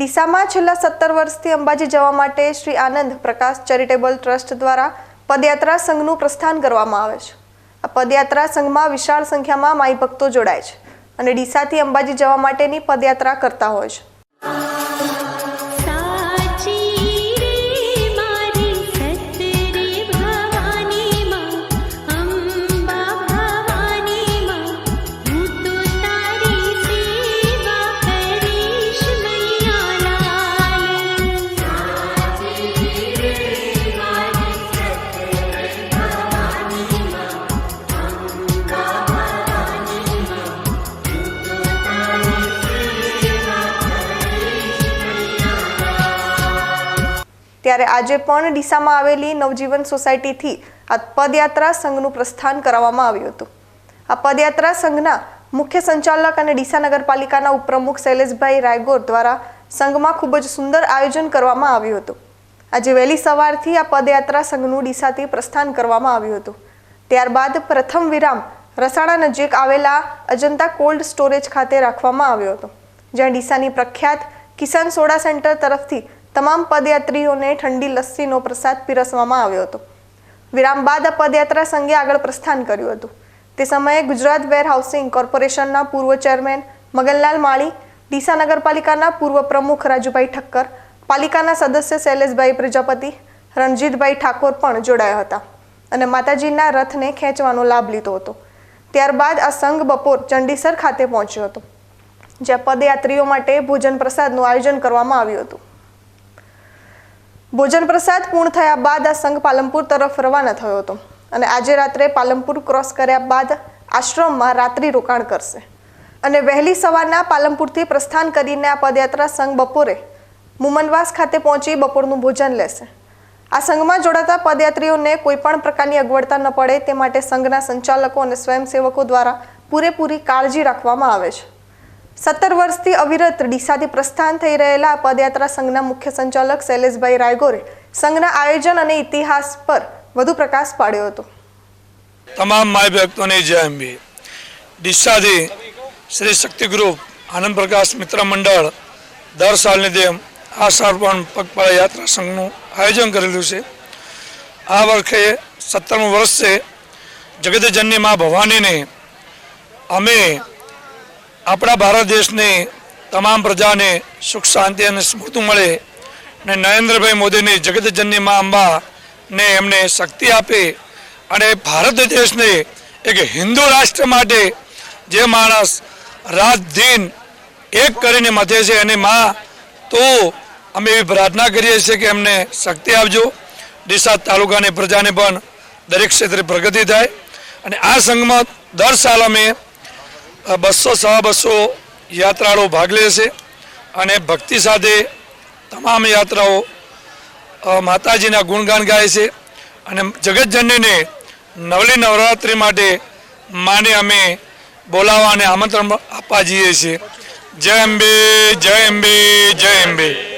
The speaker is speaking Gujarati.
ડીસામાં છેલ્લા સત્તર વર્ષથી અંબાજી જવા માટે શ્રી આનંદ પ્રકાશ ચેરિટેબલ ટ્રસ્ટ દ્વારા પદયાત્રા સંઘનું પ્રસ્થાન કરવામાં આવે છે. આ પદયાત્રા સંઘમાં વિશાળ સંખ્યામાં માઈ ભક્તો જોડાય છે અને ડીસાથી અંબાજી જવા માટેની પદયાત્રા કરતા હોય છે. ત્યારે આજે પણ ડીસામાં આવેલી નવજીવન સોસાયટીથી આ પદયાત્રા સંઘનું પ્રસ્થાન કરાવવામાં આવ્યું હતું. આ પદયાત્રા સંઘના મુખ્ય સંચાલક અને ડીસા નગરપાલિકાના ઉપપ્રમુખ શૈલેષભાઈ રાયગોર દ્વારા સંઘમાં ખૂબ જ સુંદર આયોજન કરવામાં આવ્યું હતું. આજે વહેલી સવારથી આ પદયાત્રા સંઘનું ડીસાથી પ્રસ્થાન કરવામાં આવ્યું હતું. ત્યારબાદ પ્રથમ વિરામ રસાણા નજીક આવેલા અજંતા કોલ્ડ સ્ટોરેજ ખાતે રાખવામાં આવ્યો હતો, જ્યાં ડીસાની પ્રખ્યાત કિસાન સોડા સેન્ટર તરફથી તમામ પદયાત્રીઓને ઠંડી લસ્સીનો પ્રસાદ પીરસવામાં આવ્યો હતો. વિરામ બાદ આ પદયાત્રા સંઘે આગળ પ્રસ્થાન કર્યું હતું. તે સમયે ગુજરાત વેર હાઉસિંગ કોર્પોરેશનના પૂર્વ ચેરમેન મગનલાલ માળી, ડીસા નગરપાલિકાના પૂર્વ પ્રમુખ રાજુભાઈ ઠક્કર, પાલિકાના સદસ્ય શૈલેષભાઈ પ્રજાપતિ, રણજીતભાઈ ઠાકોર પણ જોડાયા હતા અને માતાજીના રથને ખેંચવાનો લાભ લીધો હતો. ત્યારબાદ આ સંઘ બપોર ચંડીસર ખાતે પહોંચ્યો હતો, જ્યાં પદયાત્રીઓ માટે ભોજન પ્રસાદનું આયોજન કરવામાં આવ્યું હતું. ભોજન પ્રસાદ પૂર્ણ થયા બાદ આ સંઘ પાલનપુર તરફ રવાના થયો હતો. અને આજે રાત્રે પાલનપુર ક્રોસ કર્યા બાદ આશ્રમમાં રાત્રિ રોકાણ કરશે. અને વહેલી સવારના પાલનપુરથી પ્રસ્થાન કરીને આ પદયાત્રા સંઘ બપોરે મુમનવાસ ખાતે પહોંચી બપોરનું ભોજન લેશે. આ સંઘમાં જોડાતા પદયાત્રીઓને કોઈ પણ પ્રકારની અગવડતા ન પડે, તે માટે સંઘના સંચાલકો અને સ્વયંસેવકો દ્વારા પૂરેપૂરી કાળજી રાખવામાં આવે છે. સત્તર વર્ષથી અવિરત ડીસાથી પ્રસ્થાન થઈ રહેલા પદયાત્રા સંઘના મુખ્ય સંચાલક શૈલેષભાઈ રાયગોરે સંઘના આયોજન અને ઇતિહાસ પર વધુ પ્રકાશ પાડ્યો હતો. તમામ માય ભક્તોને જય અંબી. ડીસાથી શ્રી શક્તિ ગ્રુપ આનંદ પ્રકાશ મિત્ર મંડળ દર સાલની જેમ આ સાલ પણ પગપાળા યાત્રા સંઘનું આયોજન કરેલું છે. આ વર્ષે સત્તરમું વર્ષ છે. જગતજનની મા ભવાનીને અમે આપણા ભારત દેશની તમામ પ્રજાને સુખ, શાંતિ અને સ્મૃતિ મળે અને નરેન્દ્રભાઈ મોદીની જગતજનની મા અંબાને એમને શક્તિ આપે અને ભારત દેશને એક હિન્દુ રાષ્ટ્ર માટે જે માણસ રાત દિન એક કરીને મથે છે અને મા, તો અમે એવી પ્રાર્થના કરીએ છીએ કે એમને શક્તિ આપજો. ડીસાદ તાલુકાની પ્રજાને પણ દરેક ક્ષેત્રે પ્રગતિ થાય અને આ સંઘમાં દર સાલ અમે બસો સવા બસો યાત્રાળુઓ ભાગ લે છે અને ભક્તિ સાથે તમામ યાત્રાઓ માતાજીના ગુણગાન ગાય છે અને જગતજનનીને નવલી નવરાત્રિ માટે માને અમે બોલાવવા અને આમંત્રણ આપવા જઈએ છીએ. જય અંબે જય અંબે જય અંબે.